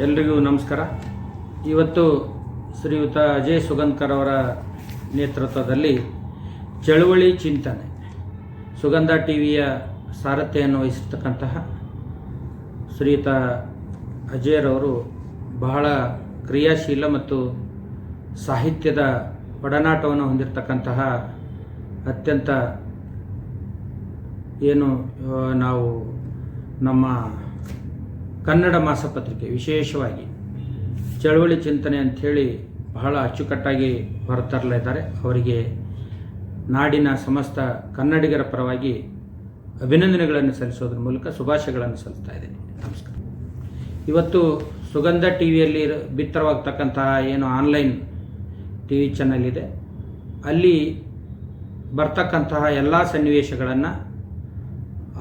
ಎಲ್ರಿಗೂ ನಮಸ್ಕಾರ. ಇವತ್ತು ಶ್ರೀಯುತ ಅಜಯ್ ಸುಗಂಧಕರ್ ಅವರ ನೇತೃತ್ವದಲ್ಲಿ ಚಳುವಳಿ ಚಿಂತನೆ, ಸುಗಂಧ ಟಿ ವಿಯ ಸಾರಥ್ಯವನ್ನು ವಹಿಸಿರ್ತಕ್ಕಂತಹ ಶ್ರೀಯುತ ಅಜಯ್ರವರು ಬಹಳ ಕ್ರಿಯಾಶೀಲ ಮತ್ತು ಸಾಹಿತ್ಯದ ಒಡನಾಟವನ್ನು ಹೊಂದಿರತಕ್ಕಂತಹ ಅತ್ಯಂತ ಏನು ನಾವು ನಮ್ಮ ಕನ್ನಡ ಮಾಸಪತ್ರಿಕೆ ವಿಶೇಷವಾಗಿ ಚಳುವಳಿ ಚಿಂತನೆ ಅಂಥೇಳಿ ಬಹಳ ಅಚ್ಚುಕಟ್ಟಾಗಿ ಹೊರತರಲಿದ್ದಾರೆ. ಅವರಿಗೆ ನಾಡಿನ ಸಮಸ್ತ ಕನ್ನಡಿಗರ ಪರವಾಗಿ ಅಭಿನಂದನೆಗಳನ್ನು ಸಲ್ಲಿಸೋದ್ರ ಮೂಲಕ ಶುಭಾಶಯಗಳನ್ನು ಸಲ್ಲಿಸ್ತಾ ಇದ್ದೇನೆ. ನಮಸ್ಕಾರ. ಇವತ್ತು ಸುಗಂಧ ಟಿ ವಿಯಲ್ಲಿ ಬಿತ್ತರವಾಗ್ತಕ್ಕಂತಹ ಏನು ಆನ್ಲೈನ್ ಟಿ ವಿ ಚಾನಲ್ ಇದೆ. ಅಲ್ಲಿ ಬರ್ತಕ್ಕಂತಹ ಎಲ್ಲ ಸನ್ನಿವೇಶಗಳನ್ನು,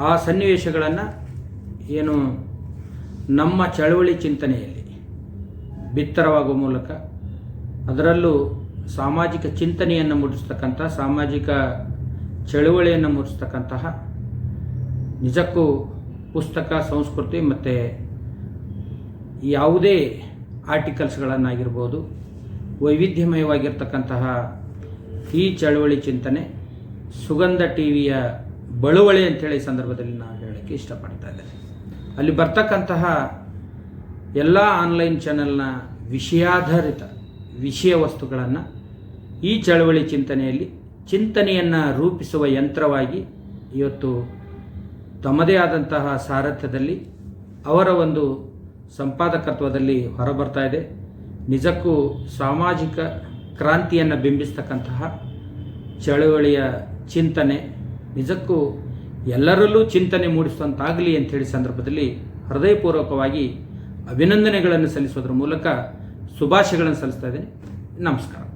ಆ ಸನ್ನಿವೇಶಗಳನ್ನು ಏನು ನಮ್ಮ ಚಳವಳಿ ಚಿಂತನೆಯಲ್ಲಿ, ಬಿತ್ತರವಾಗುವ ಮೂಲಕ ಅದರಲ್ಲೂ ಸಾಮಾಜಿಕ ಚಿಂತನೆಯನ್ನು ಮೂಡಿಸ್ತಕ್ಕಂಥ, ಸಾಮಾಜಿಕ ಚಳುವಳಿಯನ್ನು ಮೂಡಿಸ್ತಕ್ಕಂತಹ ನಿಜಕ್ಕೂ ಪುಸ್ತಕ, ಸಂಸ್ಕೃತಿ ಮತ್ತು ಯಾವುದೇ ಆರ್ಟಿಕಲ್ಸ್ಗಳನ್ನಾಗಿರ್ಬೋದು, ವೈವಿಧ್ಯಮಯವಾಗಿರ್ತಕ್ಕಂತಹ ಈ ಚಳುವಳಿ ಚಿಂತನೆ ಸುಗಂಧ ಟಿ ವಿಯ ಬಳುವಳಿ ಅಂತೇಳಿ ಸಂದರ್ಭದಲ್ಲಿ ನಾನು ಹೇಳೋಕ್ಕೆ ಇಷ್ಟಪಡ್ತಾ ಇದ್ದೇನೆ. ಅಲ್ಲಿ ಬರ್ತಕ್ಕಂತಹ ಎಲ್ಲ ಆನ್ಲೈನ್ ಚಾನೆಲ್ನ ವಿಷಯಾಧಾರಿತ ವಿಷಯ ವಸ್ತುಗಳನ್ನು ಈ ಚಳವಳಿ ಚಿಂತನೆಯಲ್ಲಿ ಚಿಂತನೆಯನ್ನು ರೂಪಿಸುವ ಯಂತ್ರವಾಗಿ ಇವತ್ತು ತಮ್ಮದೇ ಆದಂತಹ ಸಾರಥ್ಯದಲ್ಲಿ ಅವರ ಒಂದು ಸಂಪಾದಕತ್ವದಲ್ಲಿ ಹೊರಬರ್ತಾ ಇದೆ. ನಿಜಕ್ಕೂ ಸಾಮಾಜಿಕ ಕ್ರಾಂತಿಯನ್ನು ಬಿಂಬಿಸ್ತಕ್ಕಂತಹ ಚಳುವಳಿಯ ಚಿಂತನೆ ನಿಜಕ್ಕೂ ಎಲ್ಲರಲ್ಲೂ ಚಿಂತನೆ ಮೂಡಿಸುವಂತಾಗಲಿ ಹೇಳಿ ಸಂದರ್ಭದಲ್ಲಿ ಹೃದಯಪೂರ್ವಕವಾಗಿ ಅಭಿನಂದನೆಗಳನ್ನು ಸಲ್ಲಿಸೋದ್ರ ಮೂಲಕ ಶುಭಾಶಯಗಳನ್ನು ಸಲ್ಲಿಸ್ತಾ ಇದ್ದೇನೆ. ನಮಸ್ಕಾರ.